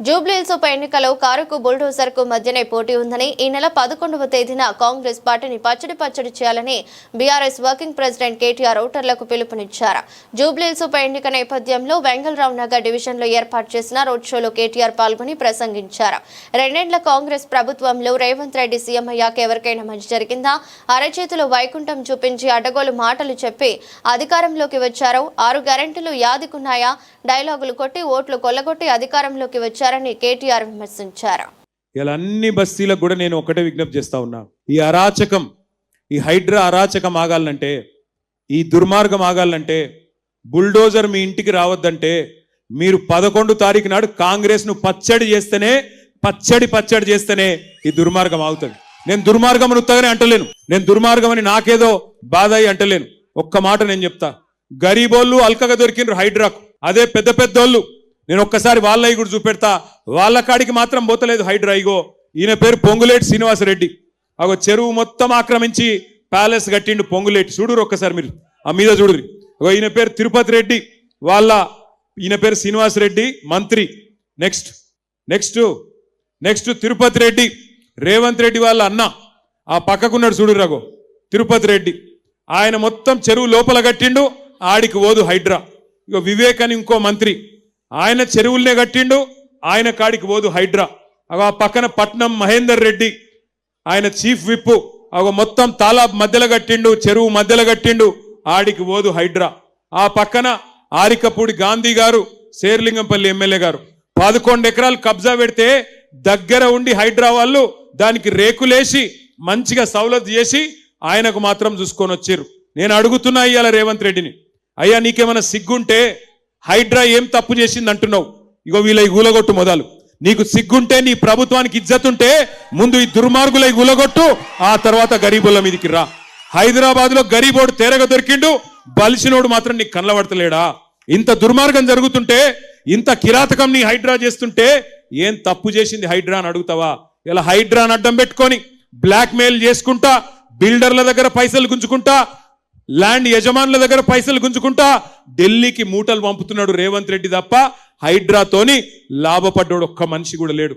జూబ్లీహిల్స్ ఉప ఎన్నికలో కారుకు బుల్డోజర్కు మధ్యనే పోటీ ఉందని ఈ నెల పదకొండవ తేదీన కాంగ్రెస్ పార్టీని పచ్చడి పచ్చడి చేయాలని బీఆర్ఎస్ వర్కింగ్ ప్రెసిడెంట్ కేటీఆర్ ఓటర్లకు పిలుపునిచ్చారు. జూబ్లీహిల్స్ ఉప ఎన్నిక నేపథ్యంలో వెంగళరావు నగర్ డివిజన్లో ఏర్పాటు చేసిన రోడ్ షోలో కేటీఆర్ పాల్గొని ప్రసంగించారు. రెండేండ్ల కాంగ్రెస్ ప్రభుత్వంలో రేవంత్ రెడ్డి సీఎం అయ్యాక ఎవరికైనా మంచి జరిగిందా? అరచేతిలో వైకుంఠం చూపించి అడ్డగోలు మాటలు చెప్పి అధికారంలోకి వచ్చారు? ఆరు గ్యారెంటీలు యాదికున్నాయా? డైలాగులు కొట్టి ఓట్లు కొల్లగొట్టి అధికారంలోకి వచ్చారు? చేశారని కేటీఆర్ విమర్శించారు. ఇలా అన్ని బస్తీలకు కూడా నేను ఒకటే విజ్ఞప్తి చేస్తా ఉన్నా. ఈ అరాచకం ఈ హైడ్రా అరాచకం ఆగాలంటే ఈ దుర్మార్గం ఆగాలంటే బుల్డోజర్ మీ ఇంటికి రావద్దంటే మీరు పదకొండు తారీఖు నాడు కాంగ్రెస్ను పచ్చడి చేస్తేనే పచ్చడి పచ్చడి చేస్తేనే ఈ దుర్మార్గం ఆగుతుంది. నేను దుర్మార్గం అని ఉత్తగానే అంటలేను. నేను దుర్మార్గం అని నాకేదో బాధ అయి అంటలేను. ఒక్క మాట నేను చెప్తా. గరీబోళ్ళు అల్కగా దొరికిండ్రు హైడ్రాకు. అదే పెద్ద పెద్దోళ్ళు. నేను ఒక్కసారి వాళ్ళవి కూడా చూపెడతా. వాళ్ళ కాడికి మాత్రం పోతలేదు హైడ్రా ఇగో. ఈయన పేరు పొంగులేటి శ్రీనివాసరెడ్డి. అగో చెరువు మొత్తం ఆక్రమించి ప్యాలెస్ కట్టిండు పొంగులేటి. చూడురు ఒక్కసారి మీరు. ఆ మీద చూడురి ఒక ఈయన పేరు తిరుపతి రెడ్డి. వాళ్ళ ఈయన పేరు శ్రీనివాసరెడ్డి మంత్రి. Next. Next. Next Tirupati Reddy. Revanth Reddy వాళ్ళ అన్న. ఆ పక్కకున్నాడు చూడు రఘు తిరుపతి రెడ్డి. ఆయన మొత్తం చెరువు లోపల కట్టిండు. ఆడికి ఓదు హైడ్రా. ఇక వివేక్ అని ఇంకో మంత్రి. ఆయన చెరువులనే కట్టిండు ఆయన కాడికి పోదు హైడ్రా. అగో ఆ పక్కన పట్నం మహేందర్ రెడ్డి ఆయన చీఫ్ విప్పు అగో మొత్తం తాలాబ్ మధ్యలో కట్టిండు చెరువు మధ్యలో కట్టిండు ఆడికి పోదు హైడ్రా. ఆ పక్కన ఆరికపూడి గాంధీ గారు శేర్లింగంపల్లి ఎమ్మెల్యే గారు. పదకొండు ఎకరాలు కబ్జా పెడితే దగ్గర ఉండి హైడ్రా వాళ్ళు దానికి రేకులేసి మంచిగా సౌలత్ చేసి ఆయనకు మాత్రం చూసుకొని వచ్చారు. నేను అడుగుతున్నా ఇవాళ రేవంత్ రెడ్డిని. అయ్యా నీకేమైనా సిగ్గుంటే హైడ్రా ఏం తప్పు చేసింది అంటున్నావు ఇగో వీళ్ళ గూలగొట్టు మొదలు. నీకు సిగ్గుంటే నీ ప్రభుత్వానికి ఇజ్జతుంటే ముందు ఈ దుర్మార్గులై గులగొట్టు ఆ తర్వాత గరీబుల మీదికి రా. హైదరాబాద్లో గరీబోడు తేరగ దొరికిండు బలిసినోడు మాత్రం నీకు కనలబడతలేడా? ఇంత దుర్మార్గం జరుగుతుంటే ఇంత కిరాతకం నీ హైడ్రా చేస్తుంటే ఏం తప్పు చేసింది హైడ్రా అని అడుగుతావా? ఇలా హైడ్రాని అడ్డం పెట్టుకొని బ్లాక్ మెయిల్ చేసుకుంటా బిల్డర్ల దగ్గర పైసలు గుంజుకుంటా ల్యాండ్ యజమానుల దగ్గర పైసలు గుంజుకుంటా ఢిల్లీకి మూటలు పంపుతున్నాడు రేవంత్ రెడ్డి తప్ప హైడ్రాతోని లాభపడ్డాడు ఒక్క మనిషి కూడా లేడు.